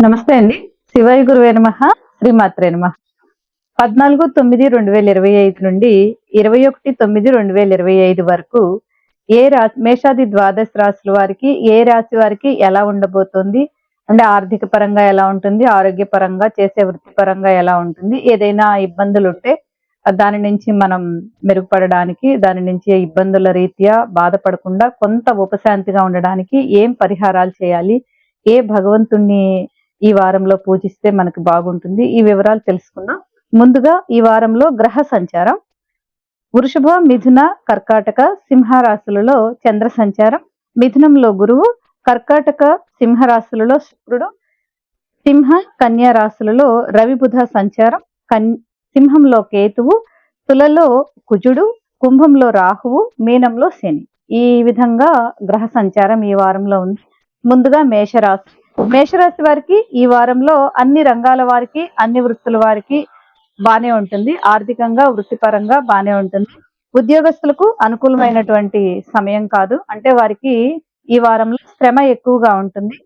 నమస్తే అండి. శివాయి గురువే నమ. శ్రీమాత్రే నమ. పద్నాలుగు తొమ్మిది రెండు వేల ఇరవై ఐదు నుండి ఇరవై ఒకటి తొమ్మిది రెండు వేల ఇరవై ఐదు వరకు ఏ రాశి మేషాది ద్వాదశ రాశుల వారికి ఏ రాశి వారికి ఎలా ఉండబోతోంది? అంటే ఆర్థిక పరంగా ఎలా ఉంటుంది? ఆరోగ్య పరంగా చేసే వృత్తి పరంగా ఎలా ఉంటుంది? ఏదైనా ఇబ్బందులు ఉంటే దాని నుంచి మనం మెరుగుపడడానికి దాని నుంచి ఇబ్బందుల రీత్యా బాధపడకుండా కొంత ఉపశాంతిగా ఉండడానికి ఏం పరిహారాలు చేయాలి? ఏ భగవంతుణ్ణి ఈ వారంలో పూజిస్తే మనకు బాగుంటుంది. ఈ వివరాలు తెలుసుకుందాం. ముందుగా ఈ వారంలో గ్రహ సంచారం. వృషభ మిథున కర్కాటక సింహరాశులలో చంద్ర సంచారం. మిథునంలో గురువు కర్కాటక సింహరాశులలో శుక్రుడు. సింహ కన్యా రాశులలో రవిబుధ సంచారం. కన్ సింహంలో కేతువు తులలో కుజుడు కుంభంలో రాహువు మీనంలో శని. ఈ విధంగా గ్రహ సంచారం ఈ వారంలో ఉంది. ముందుగా మేషరాశి మేషరాశి వారికి ఈ వారంలో అన్ని రంగాల వారికి అన్ని వృత్తుల వారికి బానే ఉంటుంది. ఆర్థికంగా వృత్తిపరంగా బానే ఉంటుంది. ఉద్యోగస్తులకు అనుకూలమైనటువంటి సమయం కాదు. అంటే వారికి ఈ వారంలో శ్రమ ఎక్కువగా ఉంటుంది.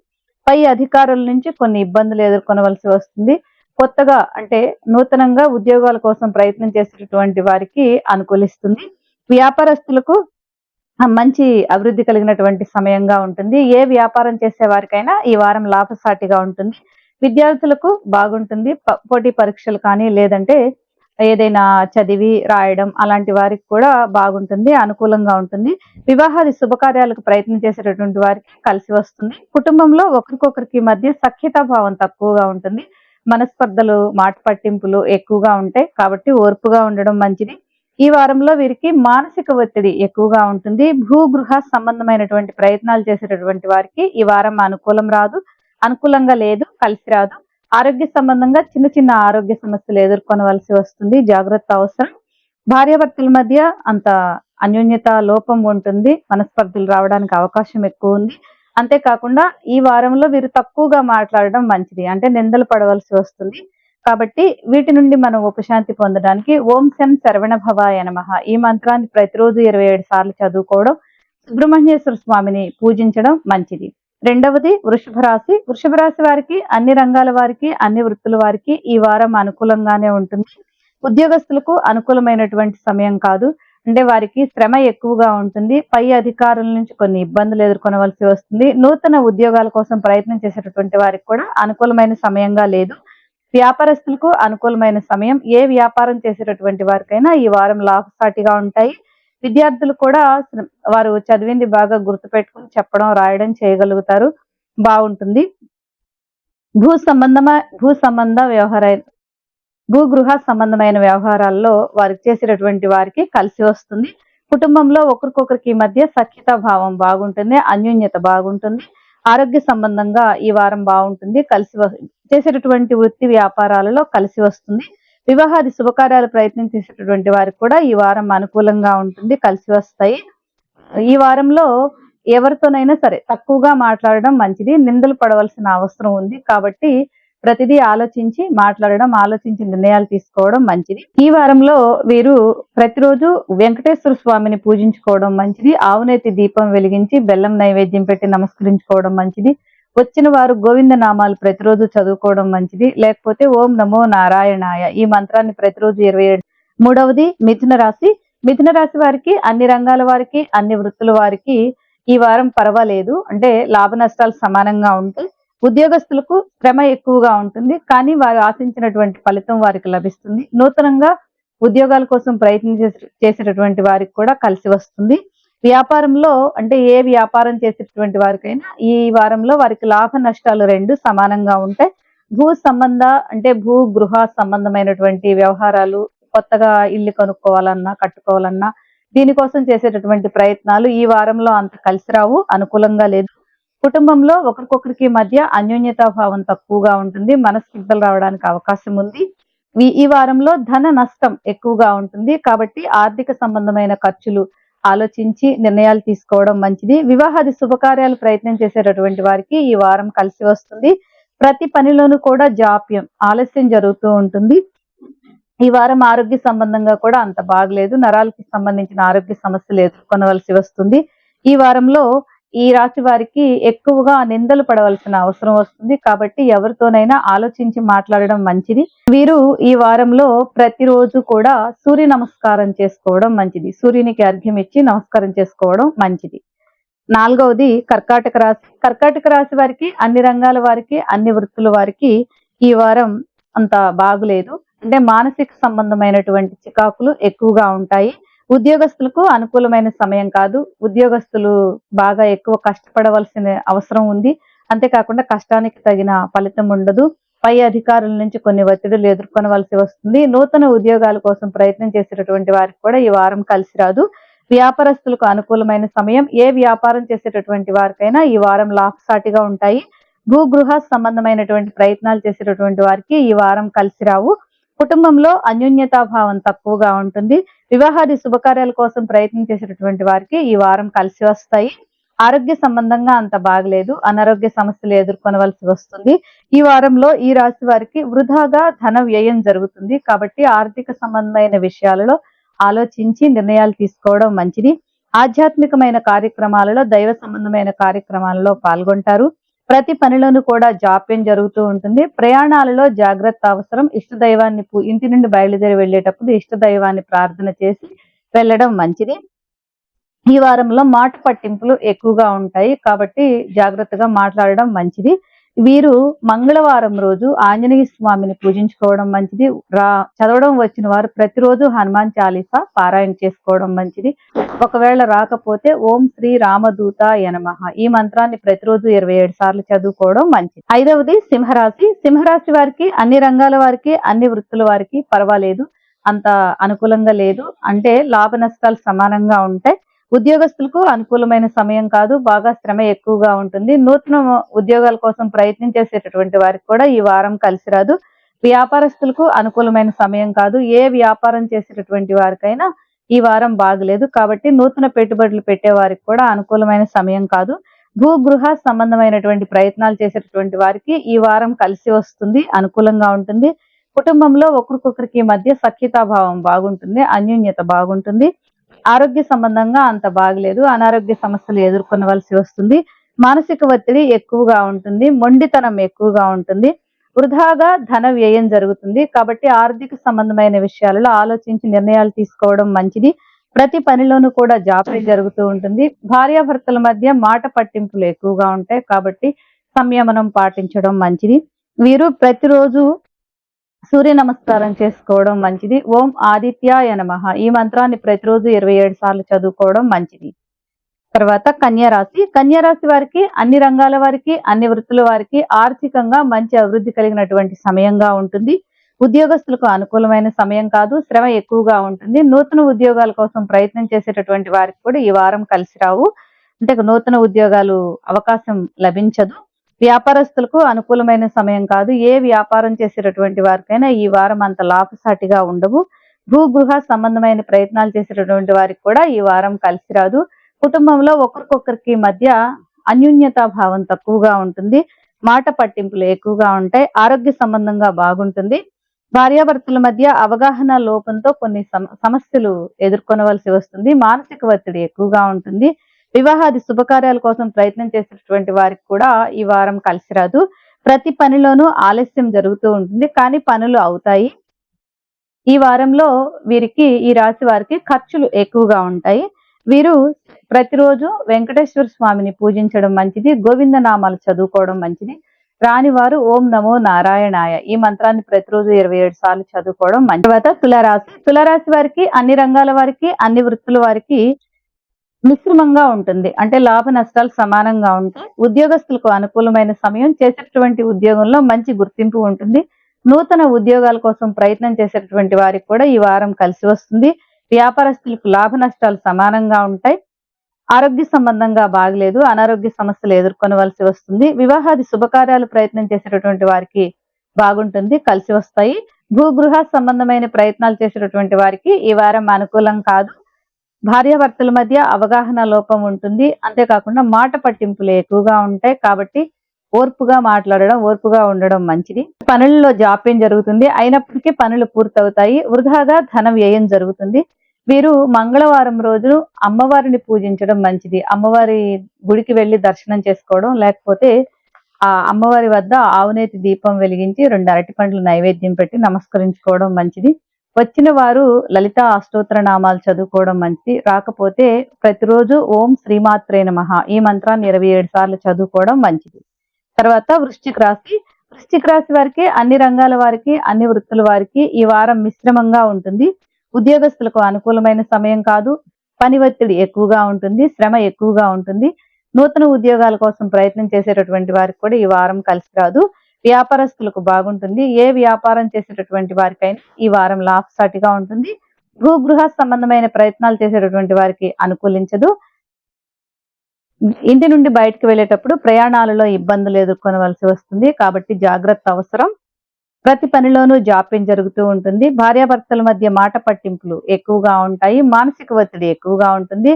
పై అధికారుల నుంచి కొన్ని ఇబ్బందులు ఎదుర్కొనవలసి వస్తుంది. కొత్తగా అంటే నూతనంగా ఉద్యోగాల కోసం ప్రయత్నం చేసేటటువంటి వారికి అనుకూలిస్తుంది. వ్యాపారస్తులకు మంచి అభివృద్ధి కలిగినటువంటి సమయంగా ఉంటుంది. ఏ వ్యాపారం చేసే వారికైనా ఈ వారం లాభసాటిగా ఉంటుంది. విద్యార్థులకు బాగుంటుంది. పోటీ పరీక్షలు కానీ లేదంటే ఏదైనా చదివి రాయడం అలాంటి వారికి కూడా బాగుంటుంది అనుకూలంగా ఉంటుంది. వివాహాది శుభకార్యాలకు ప్రయత్నం చేసేటటువంటి వారికి కలిసి వస్తుంది. కుటుంబంలో ఒకరికొకరికి మధ్య సఖ్యతా భావం తక్కువగా ఉంటుంది. మనస్పర్ధలు మాట పట్టింపులు ఎక్కువగా ఉంటాయి. కాబట్టి ఓర్పుగా ఉండడం మంచిది. ఈ వారంలో వీరికి మానసిక ఒత్తిడి ఎక్కువగా ఉంటుంది. భూగృహ సంబంధమైనటువంటి ప్రయత్నాలు చేసేటటువంటి వారికి ఈ వారం అనుకూలం రాదు అనుకూలంగా లేదు కలిసి రాదు. ఆరోగ్య సంబంధంగా చిన్న చిన్న ఆరోగ్య సమస్యలు ఎదుర్కొనవలసి వస్తుంది. జాగ్రత్త అవసరం. భార్యాభర్తల మధ్య అంత అన్యోన్యత లోపం ఉంటుంది. మనస్పర్ధలు రావడానికి అవకాశం ఎక్కువ ఉంది. అంతేకాకుండా ఈ వారంలో వీరు తక్కువగా మాట్లాడడం మంచిది. అంటే నిందలు పడవలసి వస్తుంది. కాబట్టి వీటి నుండి మనం ఉపశాంతి పొందడానికి ఓం శం శరవణ భవాయ నమః. ఈ మంత్రాన్ని ప్రతిరోజు ఇరవై ఏడు సార్లు చదువుకోవడం సుబ్రహ్మణ్యేశ్వర స్వామిని పూజించడం మంచిది. రెండవది వృషభ రాశి. వృషభ రాశి వారికి అన్ని రంగాల వారికి అన్ని వృత్తుల వారికి ఈ వారం అనుకూలంగానే ఉంటుంది. ఉద్యోగస్తులకు అనుకూలమైనటువంటి సమయం కాదు. అంటే వారికి శ్రమ ఎక్కువగా ఉంటుంది. పై అధికారుల నుంచి కొన్ని ఇబ్బందులు ఎదుర్కొనవలసి వస్తుంది. నూతన ఉద్యోగాల కోసం ప్రయత్నం చేసేటటువంటి వారికి కూడా అనుకూలమైన సమయంగా లేదు. వ్యాపారస్తులకు అనుకూలమైన సమయం ఏ వ్యాపారం చేసేటటువంటి వారికైనా ఈ వారం లాభసాటిగా ఉంటాయి. విద్యార్థులు కూడా వారు చదివింది బాగా గుర్తుపెట్టుకుని చెప్పడం రాయడం చేయగలుగుతారు. బాగుంటుంది. భూ సంబంధమ భూ సంబంధ వ్యవహార భూ గృహ సంబంధమైన వ్యవహారాల్లో వారికి చేసేటటువంటి వారికి కలిసి వస్తుంది. కుటుంబంలో ఒకరికొకరికి మధ్య సఖ్యత భావం బాగుంటుంది అన్యోన్యత బాగుంటుంది. ఆరోగ్య సంబంధంగా ఈ వారం బాగుంటుంది. కలిసి వ- చేసేటటువంటి వృత్తి వ్యాపారాలలో కలిసి వస్తుంది. వివాహాది శుభకార్యాలు ప్రయత్నం చేసేటటువంటి వారికి కూడా ఈ వారం అనుకూలంగా ఉంటుంది కలిసి వస్తాయి. ఈ వారంలో ఎవరితోనైనా సరే తక్కువగా మాట్లాడడం మంచిది. నిందలు పడవలసిన అవసరం ఉంది. కాబట్టి ప్రతిదీ ఆలోచించి మాట్లాడడం ఆలోచించి నిర్ణయాలు తీసుకోవడం మంచిది. ఈ వారంలో వీరు ప్రతిరోజు వెంకటేశ్వర స్వామిని పూజించుకోవడం మంచిది. ఆవునేతి దీపం వెలిగించి బెల్లం నైవేద్యం పెట్టి నమస్కరించుకోవడం మంచిది. వచ్చిన వారు గోవింద నామాలు ప్రతిరోజు చదువుకోవడం మంచిది. లేకపోతే ఓం నమో నారాయణాయ ఈ మంత్రాన్ని ప్రతిరోజు ఇరవై మూడవది మిథున రాశి. మిథున రాశి వారికి అన్ని రంగాల వారికి అన్ని వృత్తుల వారికి ఈ వారం పర్వాలేదు. అంటే లాభ నష్టాలు సమానంగా ఉంటాయి. ఉద్యోగస్తులకు శ్రమ ఎక్కువగా ఉంటుంది కానీ వారు ఆశించినటువంటి ఫలితం వారికి లభిస్తుంది. నూతనంగా ఉద్యోగాల కోసం ప్రయత్నం చేసే- చేసేటటువంటి వారికి కూడా కలిసి వస్తుంది. వ్యాపారంలో అంటే ఏ వ్యాపారం చేసేటటువంటి వారికైనా ఈ వారంలో వారికి లాభ నష్టాలు రెండు సమానంగా ఉంటాయి. భూ సంబంధ అంటే భూ గృహ సంబంధమైనటువంటి వ్యవహారాలు కొత్తగా ఇల్లు కొనుక్కోవాలన్నా కట్టుకోవాలన్నా దీనికోసం చేసేటటువంటి ప్రయత్నాలు ఈ వారంలో అంత కలిసి రావు అనుకూలంగా లేదు. కుటుంబంలో ఒకరికొకరికి మధ్య అన్యోన్యతా భావం తక్కువగా ఉంటుంది మనస్పర్ధలు రావడానికి అవకాశం ఉంది. ఈ- ఈ వారంలో ధన నష్టం ఎక్కువగా ఉంటుంది. కాబట్టి ఆర్థిక సంబంధమైన ఖర్చులు ఆలోచించి నిర్ణయాలు తీసుకోవడం మంచిది. వివాహాది శుభకార్యాలు ప్రయత్నం చేసేటటువంటి వారికి ఈ వారం కలిసి వస్తుంది. ప్రతి పనిలోనూ కూడా జాప్యం ఆలస్యం జరుగుతూ ఉంటుంది. ఈ వారం ఆరోగ్య సంబంధంగా కూడా అంత బాగలేదు. నరాలకి సంబంధించిన ఆరోగ్య సమస్యలు ఎదుర్కొనవలసి వస్తుంది. ఈ వారంలో ఈ రాశి వారికి ఎక్కువగా నిందలు పడవలసిన అవసరం వస్తుంది. కాబట్టి ఎవరితోనైనా ఆలోచించి మాట్లాడడం మంచిది. వీరు ఈ వారంలో ప్రతిరోజు కూడా సూర్య నమస్కారం చేసుకోవడం మంచిది. సూర్యునికి అర్ఘ్యం ఇచ్చి నమస్కారం చేసుకోవడం మంచిది. నాలుగవది కర్కాటక రాశి. కర్కాటక రాశి వారికి అన్ని రంగాల వారికి అన్ని వృత్తుల వారికి ఈ వారం అంత బాగులేదు. అంటే మానసిక సంబంధమైనటువంటి చికాకులు ఎక్కువగా ఉంటాయి. ఉద్యోగస్తులకు అనుకూలమైన సమయం కాదు. ఉద్యోగస్తులు బాగా ఎక్కువ కష్టపడవలసిన అవసరం ఉంది. అంతేకాకుండా కష్టానికి తగిన ఫలితం ఉండదు. పై అధికారుల నుంచి కొన్ని ఒత్తిడులు ఎదుర్కొనవలసి వస్తుంది. నూతన ఉద్యోగాల కోసం ప్రయత్నం చేసేటటువంటి వారికి కూడా ఈ వారం కలిసి రాదు. వ్యాపారస్తులకు అనుకూలమైన సమయం ఏ వ్యాపారం చేసేటటువంటి వారికైనా ఈ వారం లాభసాటిగా ఉంటాయి. భూగృహ సంబంధమైనటువంటి ప్రయత్నాలు చేసేటటువంటి వారికి ఈ వారం కలిసి రావు. కుటుంబంలో అన్యోన్యతాభావం తక్కువగా ఉంటుంది. వివాహాది శుభకార్యాల కోసం ప్రయత్నం చేసేటటువంటి వారికి ఈ వారం కలిసి వస్తాయి. ఆరోగ్య సంబంధంగా అంత బాగలేదు. అనారోగ్య సమస్యలు ఎదుర్కొనవలసి వస్తుంది. ఈ వారంలో ఈ రాశి వారికి వృధాగా ధన వ్యయం జరుగుతుంది. కాబట్టి ఆర్థిక సంబంధమైన విషయాలలో ఆలోచించి నిర్ణయాలు తీసుకోవడం మంచిది. ఆధ్యాత్మికమైన కార్యక్రమాలలో దైవ సంబంధమైన కార్యక్రమాలలో పాల్గొంటారు. ప్రతి పనిలోనూ కూడా జాప్యం జరుగుతూ ఉంటుంది. ప్రయాణాలలో జాగ్రత్త అవసరం. ఇష్ట దైవాన్ని ఇంటి నుండి బయలుదేరి వెళ్ళేటప్పుడు ఇష్ట దైవాన్ని ప్రార్థన చేసి వెళ్ళడం మంచిది. ఈ వారంలో మాట పట్టింపులు ఎక్కువగా ఉంటాయి కాబట్టి జాగ్రత్తగా మాట్లాడడం మంచిది. వీరు మంగళవారం రోజు ఆంజనేయ స్వామిని పూజించుకోవడం మంచిది. రా చదవడం వచ్చిన వారు ప్రతిరోజు హనుమాన్ చాలీసా పారాయణ చేసుకోవడం మంచిది. ఒకవేళ రాకపోతే ఓం శ్రీ రామదూత యనమహ ఈ మంత్రాన్ని ప్రతిరోజు ఇరవై ఏడు సార్లు చదువుకోవడం మంచిది. ఐదవది సింహరాశి. సింహరాశి వారికి అన్ని రంగాల వారికి అన్ని వృత్తుల వారికి పర్వాలేదు. అంత అనుకూలంగా లేదు. అంటే లాభ నష్టాలు సమానంగా ఉంటాయి ఉద్యోగస్తులకు అనుకూలమైన సమయం కాదు బాగా శ్రమ ఎక్కువగా ఉంటుంది. నూతన ఉద్యోగాల కోసం ప్రయత్నం చేసేటటువంటి వారికి కూడా ఈ వారం కలిసి రాదు. వ్యాపారస్తులకు అనుకూలమైన సమయం కాదు. ఏ వ్యాపారం చేసేటటువంటి వారికైనా ఈ వారం బాగలేదు. కాబట్టి నూతన పెట్టుబడులు పెట్టే వారికి కూడా అనుకూలమైన సమయం కాదు. భూగృహ సంబంధమైనటువంటి ప్రయత్నాలు చేసేటటువంటి వారికి ఈ వారం కలిసి వస్తుంది అనుకూలంగా ఉంటుంది. కుటుంబంలో ఒకరికొకరికి మధ్య సఖ్యతాభావం బాగుంటుంది అన్యోన్యత బాగుంటుంది. ఆరోగ్య సంబంధంగా అంత బాగలేదు. అనారోగ్య సమస్యలు ఎదుర్కొనవలసి వస్తుంది. మానసిక ఒత్తిడి ఎక్కువగా ఉంటుంది. మొండితనం ఎక్కువగా ఉంటుంది. వృధాగా ధన వ్యయం జరుగుతుంది. కాబట్టి ఆర్థిక సంబంధమైన విషయాలలో ఆలోచించి నిర్ణయాలు తీసుకోవడం మంచిది. ప్రతి పనిలోనూ కూడా జాప్యం జరుగుతూ ఉంటుంది. భార్యాభర్తల మధ్య మాట పట్టింపులు ఎక్కువగా ఉంటాయి. కాబట్టి సంయమనం పాటించడం మంచిది. వీరు ప్రతిరోజు సూర్య నమస్కారం చేసుకోవడం మంచిది. ఓం ఆదిత్యాయ నమ. ఈ మంత్రాన్ని ప్రతిరోజు ఇరవై ఏడు సార్లు చదువుకోవడం మంచిది. తర్వాత కన్యా రాశి. వారికి అన్ని రంగాల వారికి అన్ని వృత్తుల వారికి ఆర్థికంగా మంచి అభివృద్ధి కలిగినటువంటి సమయంగా ఉంటుంది. ఉద్యోగస్తులకు అనుకూలమైన సమయం కాదు శ్రమ ఎక్కువగా ఉంటుంది. నూతన ఉద్యోగాల కోసం ప్రయత్నం చేసేటటువంటి వారికి కూడా ఈ వారం కలిసి రావు. అంటే నూతన ఉద్యోగాలు అవకాశం లభించదు. వ్యాపారస్తులకు అనుకూలమైన సమయం కాదు. ఏ వ్యాపారం చేసేటటువంటి వారికైనా ఈ వారం అంత లాభసాటిగా ఉండవు. భూగృహ సంబంధమైన ప్రయత్నాలు చేసేటటువంటి వారికి కూడా ఈ వారం కలిసి రాదు. కుటుంబంలో ఒకరికొకరికి మధ్య అన్యోన్యతా భావం తక్కువగా ఉంటుంది. మాట పట్టింపులు ఎక్కువగా ఉంటాయి. ఆరోగ్య సంబంధంగా బాగుంటుంది. భార్యాభర్తల మధ్య అవగాహన లోపంతో కొన్ని సమ- సమస్యలు ఎదుర్కొనవలసి వస్తుంది. మానసిక ఒత్తిడి ఎక్కువగా ఉంటుంది. వివాహాది శుభకార్యాల కోసం ప్రయత్నం చేసినటువంటి వారికి కూడా ఈ వారం కలిసి రాదు. ప్రతి పనిలోనూ ఆలస్యం జరుగుతూ ఉంటుంది. కానీ పనులు అవుతాయి. ఈ వారంలో వీరికి ఈ రాశి వారికి ఖర్చులు ఎక్కువగా ఉంటాయి. వీరు ప్రతిరోజు వెంకటేశ్వర స్వామిని పూజించడం మంచిది. గోవింద నామాలు చదువుకోవడం మంచిది. రాని వారు ఓం నమో నారాయణాయ. ఈ మంత్రాన్ని ప్రతిరోజు ఇరవై ఏడు సార్లు చదువుకోవడం మంచి తర్వాత తులారాశి. తులారాశి వారికి అన్ని రంగాల వారికి అన్ని వృత్తుల వారికి మిశ్రమంగా ఉంటుంది. అంటే లాభ నష్టాలు సమానంగా ఉంటాయి. ఉద్యోగస్తులకు అనుకూలమైన సమయం చేసేటటువంటి ఉద్యోగంలో మంచి గుర్తింపు ఉంటుంది. నూతన ఉద్యోగాల కోసం ప్రయత్నం చేసేటటువంటి వారికి కూడా ఈ వారం కలిసి వస్తుంది. వ్యాపారస్తులకు లాభ నష్టాలు సమానంగా ఉంటాయి. ఆరోగ్య సంబంధంగా బాగలేదు అనారోగ్య సమస్యలు ఎదుర్కొనవలసి వస్తుంది. వివాహాది శుభకార్యాలు ప్రయత్నం చేసేటటువంటి వారికి బాగుంటుంది కలిసి వస్తాయి. భూగృహ సంబంధమైన ప్రయత్నాలు చేసేటటువంటి వారికి ఈ వారం అనుకూలం కాదు. భార్యాభర్తల మధ్య అవగాహన లోపం ఉంటుంది. అంతేకాకుండా మాట పట్టింపులు ఎక్కువగా ఉంటాయి. కాబట్టి ఓర్పుగా మాట్లాడడం ఓర్పుగా ఉండడం మంచిది. పనుల్లో జాప్యం జరుగుతుంది. అయినప్పటికీ పనులు పూర్తవుతాయి. వృధాగా ధన వ్యయం జరుగుతుంది. వీరు మంగళవారం రోజు అమ్మవారిని పూజించడం మంచిది. అమ్మవారి గుడికి వెళ్ళి దర్శనం చేసుకోవడం లేకపోతే ఆ అమ్మవారి వద్ద ఆవునేతి దీపం వెలిగించి రెండు అరటి పండ్లు నైవేద్యం పెట్టి నమస్కరించుకోవడం మంచిది. వచ్చిన వారు లలిత అష్టోత్తర నామాలు చదువుకోవడం మంచిది. రాకపోతే ప్రతిరోజు ఓం శ్రీమాత్రే నమః. ఈ మంత్రాన్ని ఇరవై ఏడు సార్లు చదువుకోవడం మంచిది. తర్వాత వృశ్చిక రాశి. వృశ్చిక రాశి వారికి అన్ని రంగాల వారికి అన్ని వృత్తుల వారికి ఈ వారం మిశ్రమంగా ఉంటుంది. ఉద్యోగస్తులకు అనుకూలమైన సమయం కాదు. పని ఒత్తిడి ఎక్కువగా ఉంటుంది. శ్రమ ఎక్కువగా ఉంటుంది. నూతన ఉద్యోగాల కోసం ప్రయత్నం చేసేటటువంటి వారికి కూడా ఈ వారం కలిసి రాదు. వ్యాపారస్తులకు బాగుంటుంది. ఏ వ్యాపారం చేసేటటువంటి వారికైనా ఈ వారం లాభసాటిగా ఉంటుంది. భూ గృహ సంబంధమైన ప్రయత్నాలు చేసేటటువంటి వారికి అనుకూలించదు. ఇంటి నుండి బయటకు వెళ్ళేటప్పుడు ప్రయాణాలలో ఇబ్బందులు ఎదుర్కొనవలసి వస్తుంది. కాబట్టి జాగ్రత్త అవసరం. ప్రతి పనిలోనూ జాప్యం జరుగుతూ ఉంటుంది. భార్యాభర్తల మధ్య మాట పట్టింపులు ఎక్కువగా ఉంటాయి. మానసిక ఒత్తిడి ఎక్కువగా ఉంటుంది.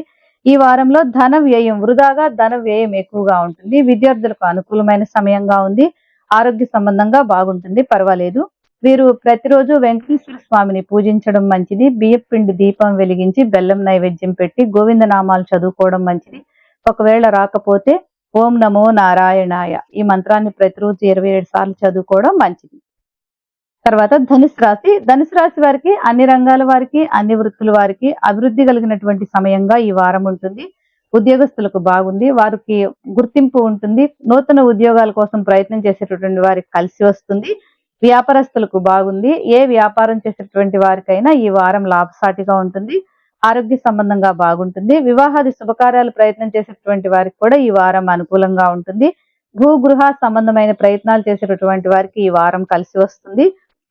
ఈ వారంలో ధన వ్యయం వృధాగా ధన వ్యయం ఎక్కువగా ఉంటుంది. విద్యార్థులకు అనుకూలమైన సమయంగా ఉంది. ఆరోగ్య సంబంధంగా బాగుంటుంది పర్వాలేదు. వీరు ప్రతిరోజు వెంకటేశ్వర స్వామిని పూజించడం మంచిది బియ్యపిండి దీపం వెలిగించి బెల్లం నైవేద్యం పెట్టి గోవింద నామాలు చదువుకోవడం మంచిది. ఒకవేళ రాకపోతే ఓం నమో నారాయణాయ ఈ మంత్రాన్ని ప్రతిరోజు ఇరవై ఏడు సార్లు చదువుకోవడం మంచిది. తర్వాత ధనుసు రాశి ధనుసు రాశి వారికి అన్ని రంగాల వారికి అన్ని వృత్తుల వారికి అభివృద్ధి కలిగినటువంటి సమయంగా ఈ వారం ఉంటుంది. ఉద్యోగస్తులకు బాగుంది వారికి గుర్తింపు ఉంటుంది నూతన ఉద్యోగాల కోసం ప్రయత్నం చేసేటటువంటి వారికి కలిసి వస్తుంది వ్యాపారస్తులకు బాగుంది ఏ వ్యాపారం చేసేటువంటి వారికైనా ఈ వారం లాభసాటిగా ఉంటుంది ఆరోగ్య సంబంధంగా బాగుంటుంది వివాహాది శుభకార్యాలు ప్రయత్నం చేసేటువంటి వారికి కూడా ఈ వారం అనుకూలంగా ఉంటుంది భూ గృహ సంబంధమైన ప్రయత్నాలు చేసేటటువంటి వారికి ఈ వారం కలిసి వస్తుంది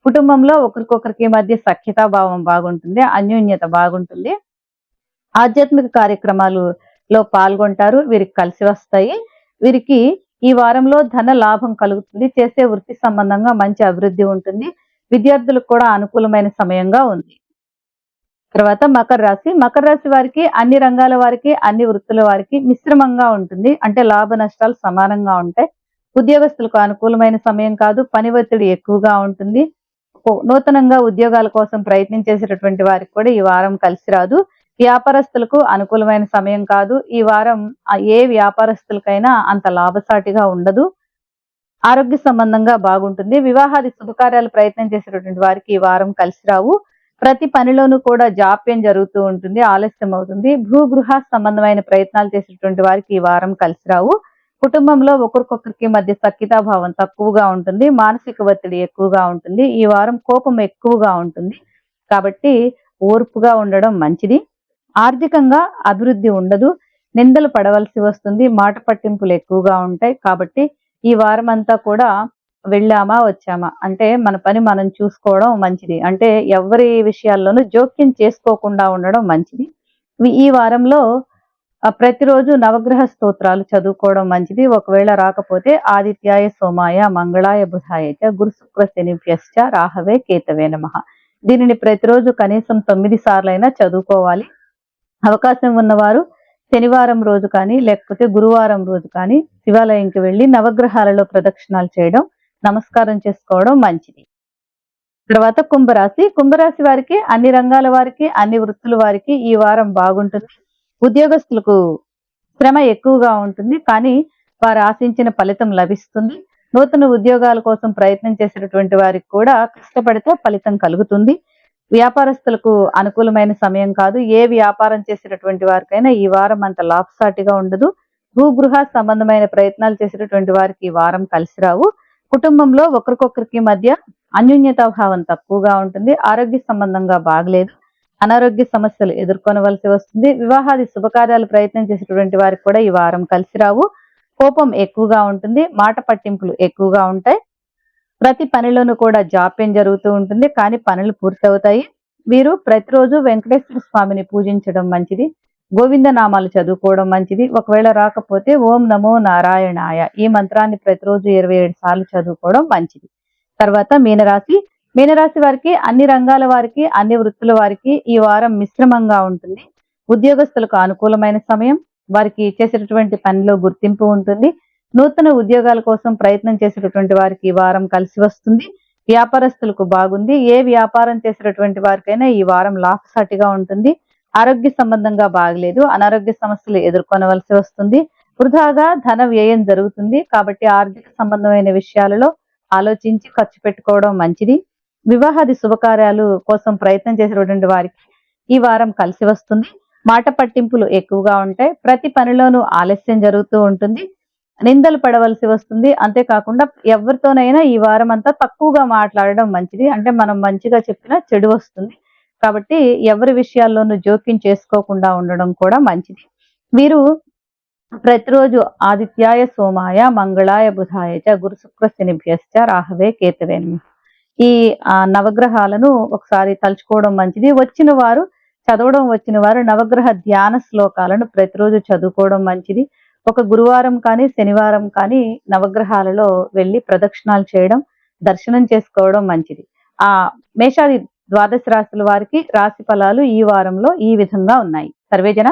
కుటుంబంలో ఒకరికొకరికి మధ్య సఖ్యతా భావం బాగుంటుంది అన్యోన్యత బాగుంటుంది ఆధ్యాత్మిక కార్యక్రమాలు లో పాల్గొంటారు వీరికి కలిసి వస్తాయి. వీరికి ఈ వారంలో ధన లాభం కలుగుతుంది. చేసే వృత్తి సంబంధంగా మంచి అభివృద్ధి ఉంటుంది. విద్యార్థులకు కూడా అనుకూలమైన సమయంగా ఉంది. తర్వాత మకర రాశి. మకర రాశి వారికి అన్ని రంగాల వారికి అన్ని వృత్తుల వారికి మిశ్రమంగా ఉంటుంది. అంటే లాభ నష్టాలు సమానంగా ఉంటాయి. ఉద్యోగస్తులకు అనుకూలమైన సమయం కాదు. పని ఒత్తిడి ఎక్కువగా ఉంటుంది. నూతనంగా ఉద్యోగాల కోసం ప్రయత్నం చేసేటటువంటి వారికి కూడా ఈ వారం కలిసి రాదు. వ్యాపారస్తులకు అనుకూలమైన సమయం కాదు. ఈ వారం ఏ వ్యాపారస్తులకైనా అంత లాభసాటిగా ఉండదు. ఆరోగ్య సంబంధంగా బాగుంటుంది. వివాహాది శుభకార్యాలు ప్రయత్నం చేసేటటువంటి వారికి ఈ వారం కలిసి రావు. ప్రతి పనిలోనూ కూడా జాప్యం జరుగుతూ ఉంటుంది. ఆలస్యం అవుతుంది. భూగృహ సంబంధమైన ప్రయత్నాలు చేసేటువంటి వారికి ఈ వారం కలిసి రావు. కుటుంబంలో ఒకరికొకరికి మధ్య భావం తక్కువగా ఉంటుంది. మానసిక ఒత్తిడి ఎక్కువగా ఉంటుంది. ఈ వారం కోపం ఎక్కువగా ఉంటుంది. కాబట్టి ఓర్పుగా ఉండడం మంచిది. ఆర్థికంగా అభివృద్ధి ఉండదు నిందలు పడవలసి వస్తుంది మాట పట్టింపులు ఎక్కువగా ఉంటాయి కాబట్టి ఈ వారం అంతా కూడా వెళ్ళామా వచ్చామా? అంటే మన పని మనం చూసుకోవడం మంచిది. అంటే ఎవరి విషయాల్లోనూ జోక్యం చేసుకోకుండా ఉండడం మంచిది. ఈ- వారంలో ప్రతిరోజు నవగ్రహ స్తోత్రాలు చదువుకోవడం మంచిది. ఒకవేళ రాకపోతే ఆదిత్యాయ సోమాయ మంగళాయ బుధాయ గురు శుక్ర శనిభ్యశ్చ రాహవే కేతవే నమ. దీనిని ప్రతిరోజు కనీసం తొమ్మిది సార్లైనా చదువుకోవాలి. అవకాశం ఉన్నవారు శనివారం రోజు కానీ లేకపోతే గురువారం రోజు కానీ శివాలయంకి వెళ్ళి నవగ్రహాలలో ప్రదక్షిణాలు చేయడం నమస్కారం చేసుకోవడం మంచిది. తర్వాత కుంభరాశి. కుంభరాశి వారికి అన్ని రంగాల వారికి అన్ని వృత్తుల వారికి ఈ వారం బాగుంటుంది. ఉద్యోగస్తులకు శ్రమ ఎక్కువగా ఉంటుంది కానీ వారు ఆశించిన ఫలితం లభిస్తుంది. నూతన ఉద్యోగాల కోసం ప్రయత్నం చేసినటువంటి వారికి కూడా కష్టపడితే ఫలితం కలుగుతుంది. వ్యాపారస్తులకు అనుకూలమైన సమయం కాదు. ఏ వ్యాపారం చేసేటటువంటి వారికైనా ఈ వారం అంత లాభసాటిగా ఉండదు. భూగృహ సంబంధమైన ప్రయత్నాలు చేసేటటువంటి వారికి ఈ వారం కలిసి రావు. కుటుంబంలో ఒకరికొకరికి మధ్య అన్యోన్యతా భావం తక్కువగా ఉంటుంది. ఆరోగ్య సంబంధంగా బాగలేదు. అనారోగ్య సమస్యలు ఎదుర్కొనవలసి వస్తుంది. వివాహాది శుభకార్యాలు ప్రయత్నం చేసేటువంటి వారికి కూడా ఈ వారం కలిసి రావు. కోపం ఎక్కువగా ఉంటుంది. మాట పట్టింపులు ఎక్కువగా ఉంటాయి. ప్రతి పనిలోనూ కూడా జాప్యం జరుగుతూ ఉంటుంది. కానీ పనులు పూర్తవుతాయి. వీరు ప్రతిరోజు వెంకటేశ్వర స్వామిని పూజించడం మంచిది. గోవింద నామాలు చదువుకోవడం మంచిది. ఒకవేళ రాకపోతే ఓం నమో నారాయణాయ ఈ మంత్రాన్ని ప్రతిరోజు ఇరవై ఏడు సార్లు చదువుకోవడం మంచిది. తర్వాత మీనరాశి. మీనరాశి వారికి అన్ని రంగాల వారికి అన్ని వృత్తుల వారికి ఈ వారం మిశ్రమంగా ఉంటుంది. ఉద్యోగస్తులకు అనుకూలమైన సమయం. వారికి చేసేటటువంటి పనిలో గుర్తింపు ఉంటుంది. నూతన ఉద్యోగాల కోసం ప్రయత్నం చేసేటటువంటి వారికి ఈ వారం కలిసి వస్తుంది. వ్యాపారస్తులకు బాగుంది. ఏ వ్యాపారం చేసేటటువంటి వారికైనా ఈ వారం లాభసాటిగా ఉంటుంది. ఆరోగ్య సంబంధంగా బాగలేదు. అనారోగ్య సమస్యలు ఎదుర్కొనవలసి వస్తుంది. వృధాగా ధన వ్యయం జరుగుతుంది. కాబట్టి ఆర్థిక సంబంధమైన విషయాలలో ఆలోచించి ఖర్చు పెట్టుకోవడం మంచిది. వివాహాది శుభకార్యాలు కోసం ప్రయత్నం చేసేటువంటి వారికి ఈ వారం కలిసి వస్తుంది. మాట పట్టింపులు ఎక్కువగా ఉంటాయి. ప్రతి పనిలోనూ ఆలస్యం జరుగుతూ ఉంటుంది. నిందలు పడవలసి వస్తుంది. అంతేకాకుండా ఎవరితోనైనా ఈ వారం అంతా తక్కువగా మాట్లాడడం మంచిది. అంటే మనం మంచిగా చెప్పినా చెడు వస్తుంది. కాబట్టి ఎవరి విషయాల్లోనూ జోక్యం చేసుకోకుండా ఉండడం కూడా మంచిది. వీరు ప్రతిరోజు ఆదిత్యాయ సోమాయ మంగళాయ బుధాయ చ గురు శుక్ర శనిభ్యశ్చ రాహవే కేతవే ఈ నవగ్రహాలను ఒకసారి తలుచుకోవడం మంచిది. వచ్చిన వారు చదవడం వచ్చిన వారు నవగ్రహ ధ్యాన శ్లోకాలను ప్రతిరోజు చదువుకోవడం మంచిది. ఒక గురువారం కానీ శనివారం కానీ నవగ్రహాలలో వెళ్ళి ప్రదక్షిణాలు చేయడం దర్శనం చేసుకోవడం మంచిది. ఆ మేషాది ద్వాదశ రాశుల వారికి రాశి ఫలాలు ఈ వారంలో ఈ విధంగా ఉన్నాయి. సర్వేజన